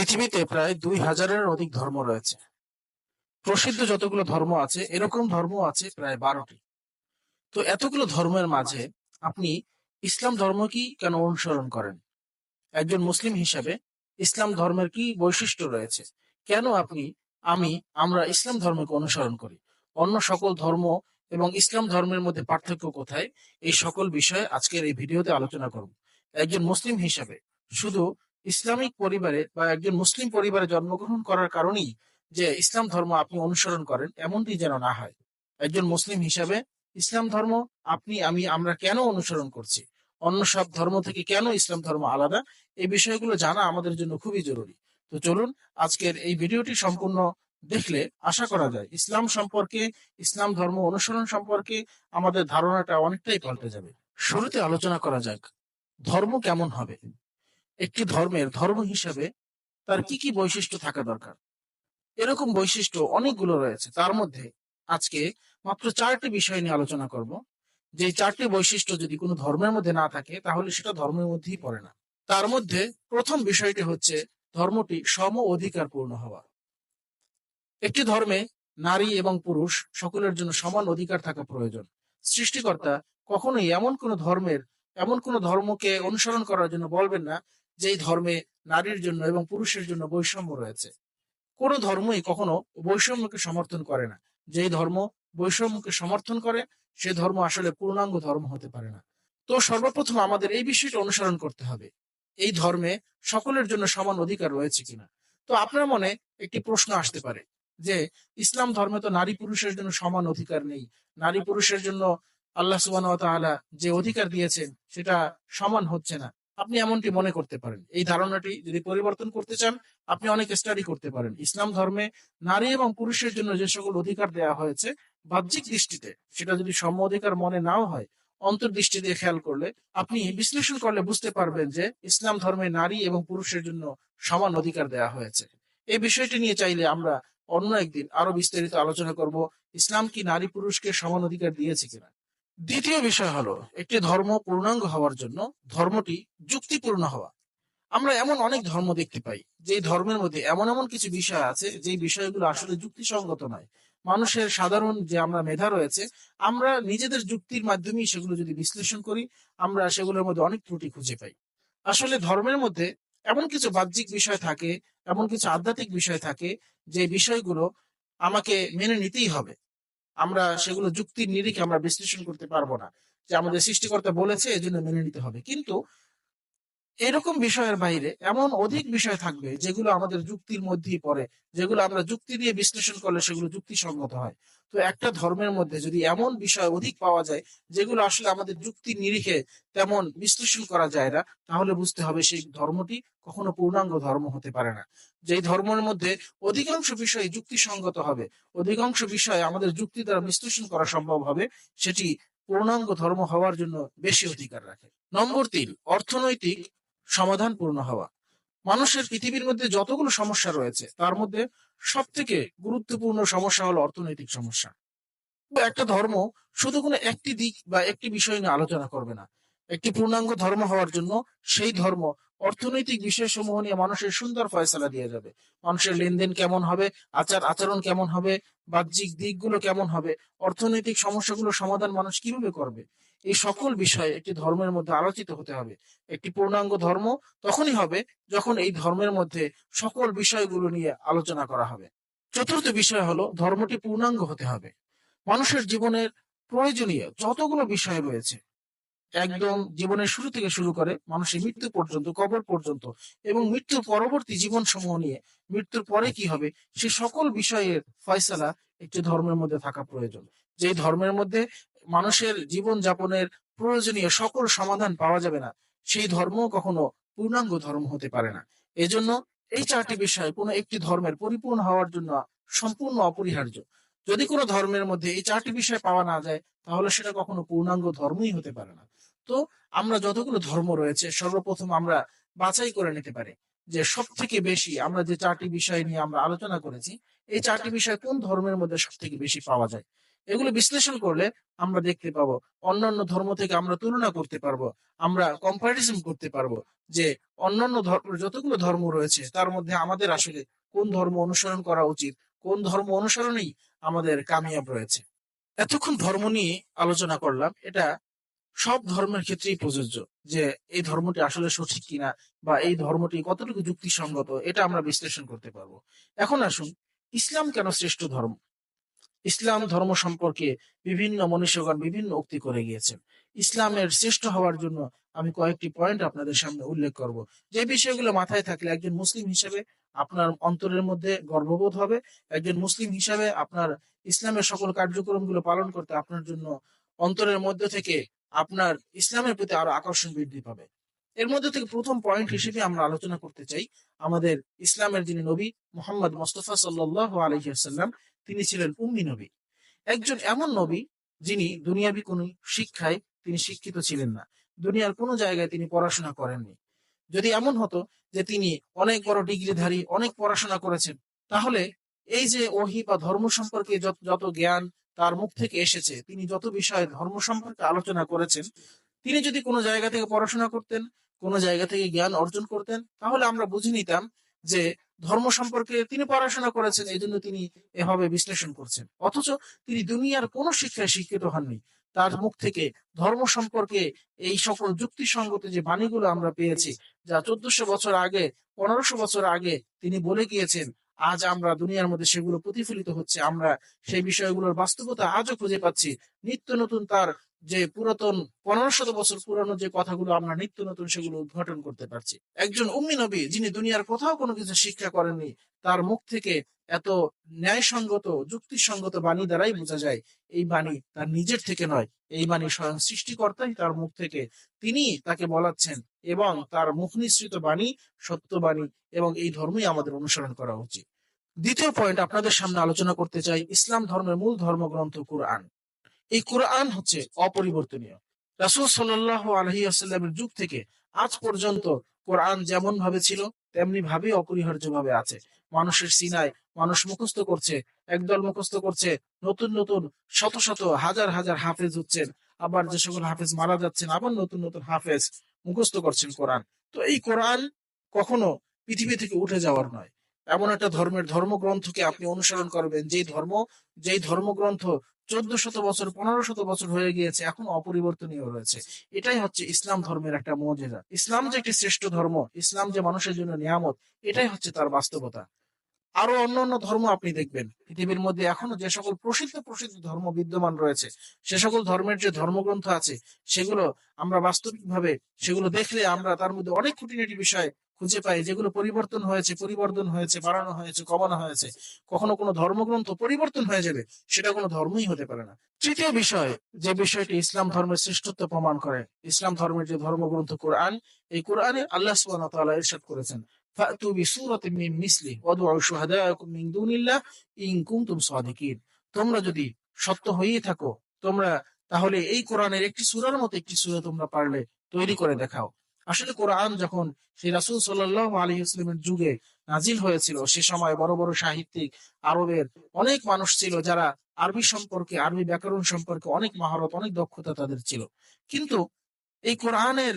পৃথিবীতে প্রায় দুই হাজারের অধিক ধর্ম রয়েছে। প্রসিদ্ধ যতগুলো ধর্ম আছে, এরকম ধর্ম আছে প্রায় বারোটি। তো এতগুলো ধর্মের মাঝে আপনি ইসলাম ধর্ম কি কেন অনুসরণ করেন? একজন মুসলিম হিসাবে ইসলাম ধর্মের কি বৈশিষ্ট্য রয়েছে? কেন আপনি, আমি, আমরা ইসলাম ধর্মকে অনুসরণ করি? অন্য সকল ধর্ম এবং ইসলাম ধর্মের মধ্যে পার্থক্য কোথায়? এই সকল বিষয়ে আজকের এই ভিডিওতে আলোচনা করব। একজন মুসলিম হিসাবে শুধু ইসলামিক পরিবারে বা একজন মুসলিম পরিবারে জন্মগ্রহণ করার কারণেই যে ইসলাম ধর্ম আপনি অনুসরণ করেন, এমনটি যেন না হয়। একজন মুসলিম হিসাবে ইসলাম ধর্ম আপনি, আমি, আমরা কেন অনুসরণ করছি? অন্য সব ধর্ম থেকে কেন ইসলাম ধর্ম আলাদা? এই বিষয়গুলো জানা আমাদের জন্য খুবই জরুরি। তো চলুন, আজকের এই ভিডিওটি সম্পূর্ণ দেখলে আশা করা যায়, ইসলাম সম্পর্কে, ইসলাম ধর্ম অনুসরণ সম্পর্কে আমাদের ধারণাটা অনেকটাই পাল্টে যাবে। শুরুতে আলোচনা করা যাক, ধর্ম কেমন হবে? একটি ধর্মের ধর্ম হিসাবে তার কি কি বৈশিষ্ট্য থাকা দরকার? এরকম বৈশিষ্ট্য অনেকগুলো রয়েছে। তার মধ্যে আজকে মাত্র চারটি বিষয় নিয়ে আলোচনা করব। যে চারটি বৈশিষ্ট্য যদি কোনো ধর্মের মধ্যে না থাকে, তাহলে সেটা ধর্মের মধ্যেই পড়ে না। তার মধ্যে প্রথম বিষয়টি হচ্ছে ধর্মটি সম অধিকারপূর্ণ হওয়া। একটি ধর্মে নারী এবং পুরুষ সকলের জন্য সমান অধিকার থাকা প্রয়োজন। সৃষ্টিকর্তা কখনোই এমন কোন ধর্মের, এমন কোন ধর্মকে অনুসরণ করার জন্য বলবেন না যেই ধর্মে নারীর জন্য এবং পুরুষের জন্য বৈষম্য রয়েছে। কোন ধর্মই কখনো বৈষম্যকে সমর্থন করে না। যেই ধর্ম বৈষম্যকে সমর্থন করে, সে ধর্ম আসলে পূর্ণাঙ্গ ধর্ম হতে পারে না। তো সর্বপ্রথম আমাদের এই বিষয়টা অনুসরণ করতে হবে। এই ধর্মে সকলের জন্য সমান অধিকার রয়েছে কিনা? তো আপনার মনে একটি প্রশ্ন আসতে পারে যে, ইসলাম ধর্মে তো নারী পুরুষের জন্য সমান অধিকার নেই। নারী পুরুষের জন্য আল্লাহ সুবান যে অধিকার দিয়েছেন, সেটা সমান হচ্ছে না। আপনি এমনটি মনে করতে পারেন। এই ধারণাটি যদি পরিবর্তন করতে চান, আপনি অনেক স্টাডি করতে পারেন। ইসলাম ধর্মে নারী এবং পুরুষের জন্য যে সকল অধিকার দেওয়া হয়েছে, বাহ্যিক দৃষ্টিতে সেটা যদি সম অধিকার মনে নাও হয় অন্তর্দৃষ্টি দিয়ে খেয়াল করলে আপনি বিশ্লেষণ করলে বুঝতে পারবেন যে ইসলাম ধর্মে নারী এবং পুরুষের জন্য সমান অধিকার দেওয়া হয়েছে। এই বিষয়টি নিয়ে চাইলে আমরা অন্য একদিন আরও বিস্তারিত আলোচনা করব, ইসলাম কি নারী পুরুষকে সমান অধিকার দিয়েছে কিনা। দ্বিতীয় বিষয় হলো, একটি ধর্ম পূর্ণাঙ্গ হওয়ার জন্য ধর্মটি যুক্তিপূর্ণ হওয়া। আমরা এমন অনেক ধর্ম দেখতে পাই যে ধর্মের মধ্যে এমন এমন কিছু বিষয় আছে যে বিষয়গুলো আসলে যুক্তিসঙ্গত নয়। মানুষের সাধারণ যে আমরা মেধা রয়েছে, আমরা নিজেদের যুক্তির মাধ্যমেই সেগুলো যদি বিশ্লেষণ করি, আমরা সেগুলোর মধ্যে অনেক ত্রুটি খুঁজে পাই। আসলে ধর্মের মধ্যে এমন কিছু বাহ্যিক বিষয় থাকে, এমন কিছু আধ্যাত্মিক বিষয় থাকে, যে বিষয়গুলো আমাকে মেনে নিতেই হবে। আমরা সেগুলো যুক্তির নিরিখে আমরা বিশ্লেষণ করতে পারব না। যে আমাদের সৃষ্টিকর্তা বলেছে এই জন্য মেনে নিতে হবে। কিন্তু এরকম বিষয়ের বাইরে এমন অধিক বিষয় থাকবে যেগুলো আমাদের যুক্তির মধ্যেই পড়ে, যেগুলো আমরা যুক্তি দিয়ে বিশ্লেষণ করলে সেগুলো যুক্তিসঙ্গত হয়। তো একটা ধর্মের মধ্যে যদি এমন বিষয় অধিক পাওয়া যায় যেগুলো আসলে আমাদের যুক্তির নিরিখে তেমন বিশ্লেষণ করা যায় না, তাহলে বুঝতে হবে সেই ধর্মটি কখনো পূর্ণাঙ্গ ধর্ম হতে পারে না। যেই ধর্মের মধ্যে অধিকাংশ বিষয় যুক্তিসঙ্গত হবে, অধিকাংশ বিষয় আমাদের যুক্তি দ্বারা বিশ্লেষণ করা সম্ভব হবে, সেটি পূর্ণাঙ্গ ধর্ম হওয়ার জন্য বেশি অধিকার রাখে। নম্বর তিন, অর্থনৈতিক সমাধানপূর্ণ হওয়া। মানুষের পৃথিবীর মধ্যে যতগুলো সমস্যা রয়েছে, তার মধ্যে সব থেকে গুরুত্বপূর্ণ সমস্যা হলো অর্থনৈতিক সমস্যা। একটা ধর্ম শুধু কোনো একটি দিক বা একটি বিষয় নিয়ে আলোচনা করবে না। একটি পূর্ণাঙ্গ ধর্ম হওয়ার জন্য সেই ধর্ম অর্থনৈতিক বিষয় সমূহ নিয়ে মানুষের সুন্দর ফয়সলা দিয়ে যাবে। মানুষের লেনদেন কেমন হবে, আচার আচরণ কেমন হবে, বাহ্যিক দিকগুলো কেমন হবে, অর্থনৈতিক সমস্যাগুলো সমাধান মানুষ কীভাবে করবে? এই সকল বিষয় একটি ধর্মের মধ্যে আলোচিত হতে হবে। একটি পূর্ণাঙ্গ ধর্ম তখনই হবে যখন এই ধর্মের মধ্যে সকল বিষয়গুলো নিয়ে আলোচনা করা হবে। চতুর্থ বিষয় হলো ধর্মটি পূর্ণাঙ্গ হতে হবে। মানুষের জীবনের প্রয়োজনীয় যতগুলো বিষয় রয়েছে, একদম জীবনের শুরু থেকে শুরু করে মানুষের মৃত্যু পর্যন্ত, কবর পর্যন্ত এবং মৃত্যুর পরবর্তী জীবন সমূহ নিয়ে মৃত্যুর পরে কি হবে, সে সকল বিষয়ের ফয়সালা একটি ধর্মের মধ্যে থাকা প্রয়োজন। যে ধর্মের মধ্যে মানুষের জীবন যাপনের প্রয়োজনীয় সকল সমাধান পাওয়া যাবে না। সেই ধর্ম কখনো পূর্ণাঙ্গ ধর্ম হতে পারে না। এজন্য এই চারটি বিষয় কোনো একটি ধর্মের পরিপূর্ণ হওয়ার জন্য সম্পূর্ণ অপরিহার্য। যদি কোনো ধর্মের মধ্যে এই চারটি বিষয় পাওয়া না যায়, তাহলে সেটা কখনো পূর্ণাঙ্গ ধর্মই হতে পারে না। তো আমরা যতগুলো ধর্ম রয়েছে, সর্বপ্রথম আমরা বাছাই করে নিতে পারি যে সব থেকে বেশি আমরা যে চারটি বিষয় নিয়ে আমরা আলোচনা করেছি, এই চারটি বিষয় কোন ধর্মের মধ্যে সব থেকে বেশি পাওয়া যায়? এগুলো বিশ্লেষণ করলে আমরা দেখতে পাবো, অন্যান্য ধর্ম থেকে আমরা তুলনা করতে পারব, আমরা কম্পারিজন করতে পারব যে অন্যান্য যতগুলো ধর্ম রয়েছে, তার মধ্যে আমাদের আসলে কোন ধর্ম অনুসরণ করা উচিত, কোন ধর্ম অনুসরণেই আমাদের কামিয়াব রয়েছে। এতক্ষণ ধর্ম নিয়ে আলোচনা করলাম, এটা সব ধর্মের ক্ষেত্রেই প্রযোজ্য যে এই ধর্মটি আসলে সঠিক কিনা বা এই ধর্মটি কতটুকু যুক্তিসঙ্গত, এটা আমরা বিশ্লেষণ করতে পারব। এখন আসুন, ইসলাম কেন শ্রেষ্ঠ ধর্ম? ইসলাম ধর্ম সম্পর্কে বিভিন্ন মনীষগণ বিভিন্ন উক্তি করে গিয়েছেন। ইসলামের শ্রেষ্ঠ হওয়ার জন্য আমি কয়েকটি পয়েন্ট আপনাদের সামনে উল্লেখ করব। যে বিষয়গুলো মাথায় থাকলে একজন মুসলিম হিসেবে আপনার অন্তরের মধ্যে গর্ববোধ হবে। একজন মুসলিম হিসাবে আপনার ইসলামের সকল কার্যক্রমগুলো পালন করতে আপনার জন্য অন্তরের মধ্যে থেকে আপনার ইসলামের প্রতি আরও আকর্ষণ বৃদ্ধি পাবে। এর মধ্যে থেকে প্রথম পয়েন্ট হিসেবে আমরা আলোচনা করতে চাই আমাদের ইসলামের যিনি নবী মোহাম্মদ মোস্তফা সাল্লাহ আলহিহাল্লাম তিনি ছিলেন উম্মি নবী। একজন এমন নবী যিনি দুনিয়াবি কোন শিক্ষায় তিনি শিক্ষিত ছিলেন না। দুনিয়ার কোনো জায়গায় তিনি পড়াশোনা করেননি। যদি এমন হতো যে তিনি অনেক বড় ডিগ্রিধারী, অনেক পড়াশোনা করেছেন, তাহলে এই যে ওহি বা ধর্ম সম্পর্কে যত জ্ঞান তার মুখ থেকে এসেছে, তিনি যত বিষয়ে ধর্ম সম্পর্কে আলোচনা করেছেন, তিনি যদি কোনো জায়গা থেকে পড়াশোনা করতেন, কোনো জায়গা থেকে জ্ঞান অর্জন করতেন, তাহলে আমরা বুঝে নিতাম যে ধর্ম সম্পর্কে তিনি পড়াশোনা করেছেন এই জন্য তিনি এভাবে বিশ্লেষণ করছেন। অথচ তিনি দুনিয়ার কোনো শিক্ষায় শিক্ষিত হননি। তার মুখ থেকে ধর্ম সম্পর্কে এই সকল যুক্তিসঙ্গত যে বাণীগুলো আমরা পেয়েছি, যা চোদ্দশো বছর আগে, পনেরোশো বছর আগে তিনি বলে গিয়েছেন, আজ আমরা দুনিয়ার মধ্যে সেগুলো প্রতিফলিত হচ্ছে। আমরা সেই বিষয়গুলোর বাস্তবতা আজও খুঁজে পাচ্ছি। নিত্য নতুন তার যে পুরাতন পনেরো শত বছর পুরানো যে কথাগুলো আমরা নিত্য নতুন সেগুলো উদ্ঘাটন করতে পারছি। একজন উম্মি নবী যিনি দুনিয়ার কোথাও কোনো কিছু শিক্ষা করেননি, তার মুখ থেকে এত ন্যায়সঙ্গত, যুক্তিসঙ্গত বাণী দ্বারাই বোঝা যায়, এই বাণী তার নিজের থেকে নয়, এই বাণী স্বয়ং সৃষ্টিকর্তাই তার মুখ থেকে। তিনি তাকে বলাচ্ছেন, এবং তার মুখ নিঃসৃত বাণী সত্য বাণী, এবং এই ধর্মই আমাদের অনুসরণ করা উচিত। দ্বিতীয় পয়েন্ট আপনাদের সামনে আলোচনা করতে চাই, ইসলাম ধর্মের মূল ধর্মগ্রন্থ কোরআন। এই কোরআন হচ্ছে অপরিবর্তনীয়। রাসুল সাল্লাহ আলহি আসাল্লামের যুগ থেকে আজ পর্যন্ত কোরআন যেমন ভাবে ছিল তেমনি ভাবে অপরিহার্য ভাবে আছে। মানুষের সিনায় মানুষ মুখস্থ করছে, একদল মুখস্থ করছে, নতুন নতুন শত শত হাজার হাজার হাফেজ হচ্ছেন, আবার যে সকল হাফেজ মারা যাচ্ছেন, আবার নতুন নতুন হাফেজ মুখস্থ করছেন কোরআন। তো এই কোরআন কখনো পৃথিবী থেকে উঠে যাওয়ার নয়। এমন একটা ধর্মের ধর্মগ্রন্থকে আপনি অনুসরণ করবেন, যেই ধর্ম, যেই ধর্মগ্রন্থ চোদ্দ শত বছর, পনেরো শত বছর হয়ে গিয়েছে, এখন অপরিবর্তনীয় রয়েছে। এটাই হচ্ছে ইসলাম ধর্মের একটা মর্যাদা। ইসলাম যে একটি শ্রেষ্ঠ ধর্ম, ইসলাম যে মানুষের জন্য নিয়ামত, এটাই হচ্ছে তার বাস্তবতা। আরও অন্য অন্য ধর্ম আপনি দেখবেন। পৃথিবীর মধ্যে এখনও যে সকল প্রসিদ্ধ প্রসিদ্ধ ধর্ম বিদ্যমান রয়েছে, সে সকল ধর্মের যে ধর্মগ্রন্থ আছে, সেগুলো আমরা বাস্তবিকভাবে, সেগুলো দেখলে আমরা তার মধ্যে অনেক খুঁটিনাটি বিষয় খুঁজে পাই যেগুলো পরিবর্তন হয়েছে পরিবর্তন হয়েছে, বাড়ানো হয়েছে, কমানো হয়েছে। কখনো কোনো ধর্মগ্রন্থ পরিবর্তন হয়ে যাবে, সেটা কোনো ধর্মই হতে পারে না। তৃতীয় বিষয়, যে বিষয়টি ইসলাম ধর্মের শ্রেষ্ঠত্ব প্রমাণ করে, ইসলাম ধর্মের যে ধর্মগ্রন্থ কোরআন, এই কোরআনে আল্লাহ ওয়া ইরশাদ করেছেন তোমরা যদি সত্য হয়ে থাকো, তোমরা তাহলে এই কোরআনের একটি সূরার মতো একটি সূরা তোমরা পারলে তৈরি করে দেখাও। আসলে কোরআন যখন সেই রাসুল সাল্লাহ আলী যুগে নাজিল হয়েছিল, সে সময় বড় বড় সাহিত্যিক, আরবের অনেক মানুষ ছিল যারা আরবি সম্পর্কে, আরবি ব্যাকরণ সম্পর্কে অনেক মহারত, অনেক দক্ষতা তাদের ছিল। কিন্তু এই কোরআনের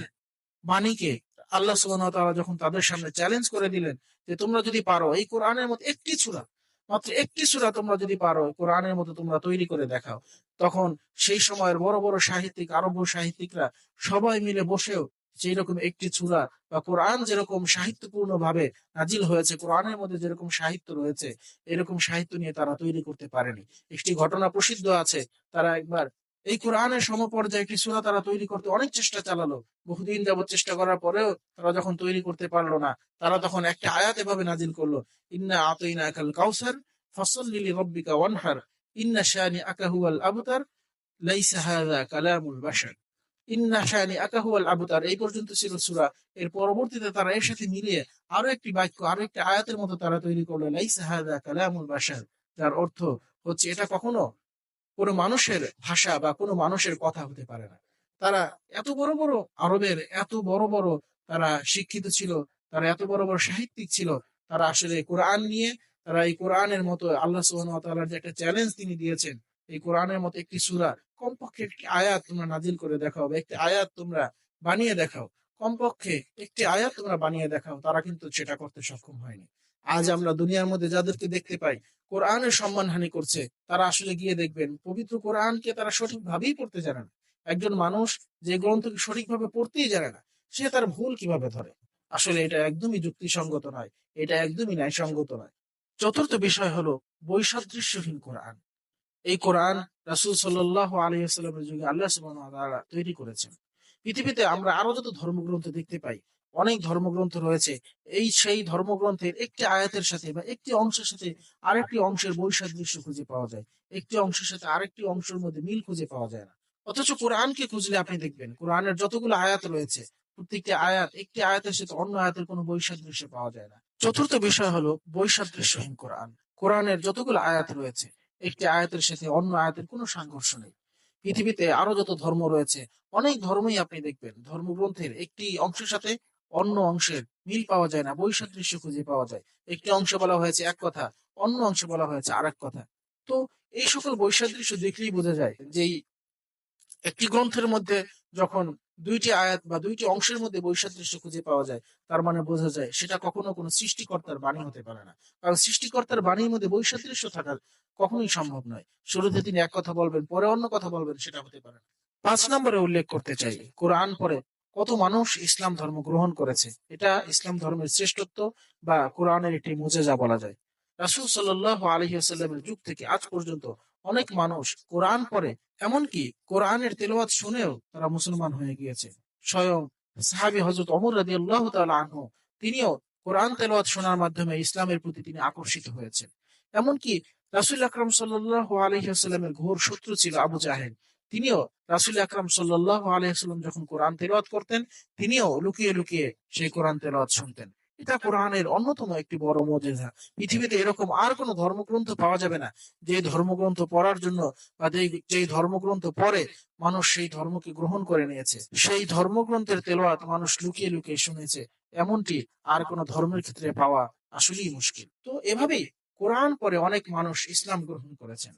বাণীকে আল্লাহ সুবাহ যখন তাদের সামনে চ্যালেঞ্জ করে দিলেন যে তোমরা যদি পারো, এই কোরআনের মতো একটি সুরা, মাত্র একটি সুরা তোমরা যদি পারো কোরআনের মতো তোমরা তৈরি করে দেখাও। তখন সেই সময়ের বড় বড় সাহিত্যিক আরব সাহিত্যিকরা সবাই মিলে বসেও সেই রকম একটি চূড়া বা কোরআন যেরকম সাহিত্যপূর্ণ ভাবে নাজিল হয়েছে, কোরআনের মধ্যে যেরকম সাহিত্য রয়েছে, এরকম সাহিত্য নিয়ে তারা তৈরি করতে পারেনি। একটি ঘটনা প্রসিদ্ধ আছে, তারা একবার এই কোরআনের সমপর্যায়ে একটি সুরা তারা তৈরি করতে অনেক চেষ্টা চালালো। বহুদিন যাবত চেষ্টা করার পরেও তারা যখন তৈরি করতে পারল না, তারা তখন একটা আয়াত এভাবে নাজিল করল, ইন্না আতইনা আকাল কাউসার ফসল লিলি রব্বিকা ওয়ানহার, ইন্না শানি আকাহুয়াল আবতার, লাইসা হাযা কালামুল বাশার। ইন্না শানি আকাহুয়াল আবতার। এই পর্যন্ত ছিল সুরা। এর পরবর্তীতে তারা এর সাথে মিলিয়ে আরও একটি বাক্য, আরও একটি আয়াতের মতো তারা তৈরি করল কালামুল যার অর্থ হচ্ছে এটা কখনো কোনো মানুষের ভাষা বা কোনো মানুষের কথা হতে পারে না। তারা এত বড় বড় আরবের, এত বড় বড় তারা শিক্ষিত ছিল, তারা এত বড় বড় সাহিত্যিক ছিল, তারা আসলে কোরআন নিয়ে, তারা এই কোরআনের মতো আল্লাহ সুবাহ যে একটা চ্যালেঞ্জ তিনি দিয়েছেন, এই কোরআনের মতো একটি সূরা কমপক্ষে একটি আয়াত তোমরা নাজিল করে দেখাও বা একটি আয়াত তোমরা বানিয়ে দেখাও। কমপক্ষে একটি আয়াত তোমরা বানিয়ে দেখাও, তারা কিন্তু সেটা করতে সক্ষম হয়নি। আজ আমরা দুনিয়ার মধ্যে যাদেরকে দেখতে পাই, কোরআনের সম্মানহানি করছে, তারা আসলে গিয়ে দেখবেন, পবিত্র কোরআনকে তারা সঠিকভাবেই পড়তে জানে না। একজন মানুষ যে গ্রন্থকে সঠিকভাবে পড়তেই জানে না, সে তার ভুল কীভাবে ধরে? আসলে এটা একদমই যুক্তিসঙ্গত নয়, এটা একদমই ন্যায়সঙ্গত নয়। চতুর্থ বিষয় হলো বৈসাদৃশ্যহীন কোরআন। এই কোরআন রাসূল সাল্লাল্লাহু আলাইহি ওয়াসাল্লামের যুগে আল্লাহ তৈরি করেছেন। পৃথিবীতে আমরা আরও যত ধর্মগ্রন্থ দেখতে পাই, অনেক ধর্মগ্রন্থ রয়েছে। এই সেই ধর্মগ্রন্থের একটি আয়াতের সাথে বা একটি অংশের সাথে আরেকটি অংশের বৈসাদৃশ্য খুঁজে পাওয়া যায়। একটি অংশের সাথে আরেকটি অংশের মধ্যে মিল খুঁজে পাওয়া যায় না। অথচ কোরআনকে খুঁজলে আপনি দেখবেন, কোরআনের যতগুলো আয়াত রয়েছে, প্রত্যেকটি আয়াত একটি আয়াতের সাথে অন্য আয়াতের কোনো বৈসাদৃশ্য পাওয়া যায় না। চতুর্থ বিষয় হলো বৈসাদৃশ্যহীন কোরআন। কোরআনের যতগুলো আয়াত রয়েছে একটি আয়াতের সাথে অন্য আয়াতের কোনো সংঘর্ষ নেই। পৃথিবীতে আরও যত ধর্ম রয়েছে, অনেক ধর্মই আপনি দেখবেন, ধর্মগ্রন্থের একটি অংশের সাথে অন্য অংশের মিল পাওয়া যায় না, বৈসাদৃশ্য খুঁজে পাওয়া যায়। একটি অংশে বলা হয়েছে এক কথা, অন্য অংশে বলা হয়েছে আরেক কথা। তো এই সকল বৈসাদৃশ্য দেখলেই বোঝা যায় যে একটি গ্রন্থের মধ্যে যখন দুইটি আয়াত বা দুইটি অংশের মধ্যে বৈসাদৃশ্য খুঁজে পাওয়া যায়, তার মানে বোঝা যায় সেটা কখনো কোনো সৃষ্টিকর্তার বাণী হতে পারে না। কারণ সৃষ্টিকর্তার বাণীর মধ্যে বৈসাদৃশ্য থাকার কখনোই সম্ভব নয়। শুরুতে তিনি এক কথা বলবেন, পরে অন্য কথা বলবেন, সেটা হতে পারে পাঁচ নম্বরে উল্লেখ করতে চাই, কোরআন পরে কত মানুষ ইসলাম ধর্ম গ্রহণ করেছে, এটা ইসলাম ধর্মের শ্রেষ্ঠত্ব বা কোরআনের একটি মুজেজা বলা যায়। রাসূল সাল্লাল্লাহু আলাইহি ওয়াসাল্লামের যুগ থেকে আজ পর্যন্ত অনেক মানুষ কোরআন পড়ে এমনকি কোরআনের তেলাওয়াত শুনেও তারা মুসলমান হয়ে গিয়েছে। স্বয়ং সাহাবী হযরত ওমর রাদিয়াল্লাহু তাআলা আনহু, তিনিও কোরআন তেলাওয়াত শোনার মাধ্যমে ইসলামের প্রতি তিনি আকর্ষিত হয়েছেন। এমনকি রাসুল আকরাম সাল্লাল্লাহু আলাইহি ওয়াসাল্লামের ঘোর শত্রু ছিল আবু জাহেল। তিনিও রাসুল আকরাম সাল্লাল্লাহু আলাইহি ওয়াসাল্লাম যখন কোরআন তেলাওয়াত করতেন, তিনিও লুকিয়ে লুকিয়ে সেই কোরআন তেলাওয়াত শুনতেন। এটা কোরআনের অন্যতম একটি বড় মজেজা পৃথিবীতে এরকম আর কোনো ধর্মগ্রন্থ পাওয়া যাবে না। যে ধর্মগ্রন্থ পড়ার জন্য বা যে- ধর্মগ্রন্থ পড়ে, মানুষ সেই ধর্মকে গ্রহণ করে নিয়েছে। সেই ধর্মগ্রন্থের তেলোয়াত মানুষ লুকিয়ে লুকিয়ে শুনেছে। এমনটি আর কোনো ধর্মের ক্ষেত্রে পাওয়া আসলেই মুশকিল। তো এভাবেই কোরআন পরে অনেক মানুষ ইসলাম গ্রহণ করেছেন।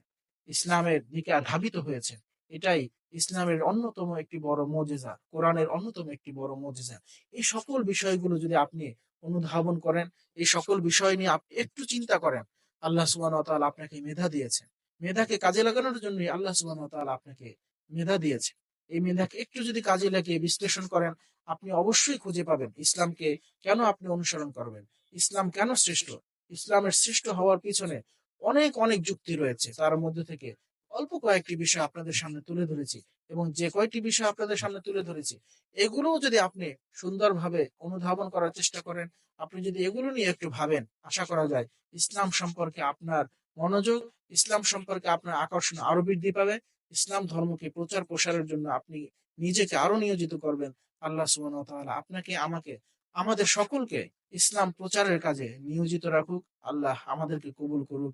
ইসলামের দিকে ধাবিত হয়েছেন। এটাই ইসলামের অন্যতম একটি বড় মজেজা কোরআনের অন্যতম একটি বড় মজেজা এই সকল বিষয়গুলো যদি আপনি অনুধাবন করেন। এই সকল বিষয় নিয়ে আপনি একটু চিন্তা করেন। আল্লাহ সুবহানাহু ওয়া তাআলা আপনাকে মেধা দিয়েছেন। মেধাকে কাজে লাগানোর জন্য আল্লাহ সুবহানাহু ওয়া তাআলা আপনাকে মেধা দিয়েছেন। এই মেধাকে একটু যদি কাজে লাগিয়ে বিশ্লেষণ করেন, আপনি অবশ্যই খুঁজে পাবেন ইসলামকে কেন আপনি অনুসরণ করবেন। ইসলাম কেন শ্রেষ্ঠ? ইসলামের শ্রেষ্ঠ হওয়ার পিছনে অনেক অনেক যুক্তি রয়েছে। তার মধ্যে থেকে অল্প কয়েকটি বিষয় আপনাদের সামনে তুলে ধরেছি এবং যে কয়টি বিষয় আপনাদের সামনে তুলে ধরেছি, এগুলোও যদি আপনি সুন্দরভাবে অনুধাবন করার চেষ্টা করেন, আপনি যদি এগুলো নিয়ে একটু ভাবেন, আশা করা যায় ইসলাম সম্পর্কে আপনার মনোযোগ, ইসলাম সম্পর্কে আপনার আকর্ষণ আরও বৃদ্ধি পাবে। ইসলাম ধর্মকে প্রচার প্রসারের জন্য আপনি নিজেকে আরও নিয়োজিত করবেন। আল্লাহ তাআলা আপনাকে, আমাকে, আমাদের সকলকে ইসলাম প্রচারের কাজে নিয়োজিত রাখুক। আল্লাহ আমাদেরকে কবুল করুক।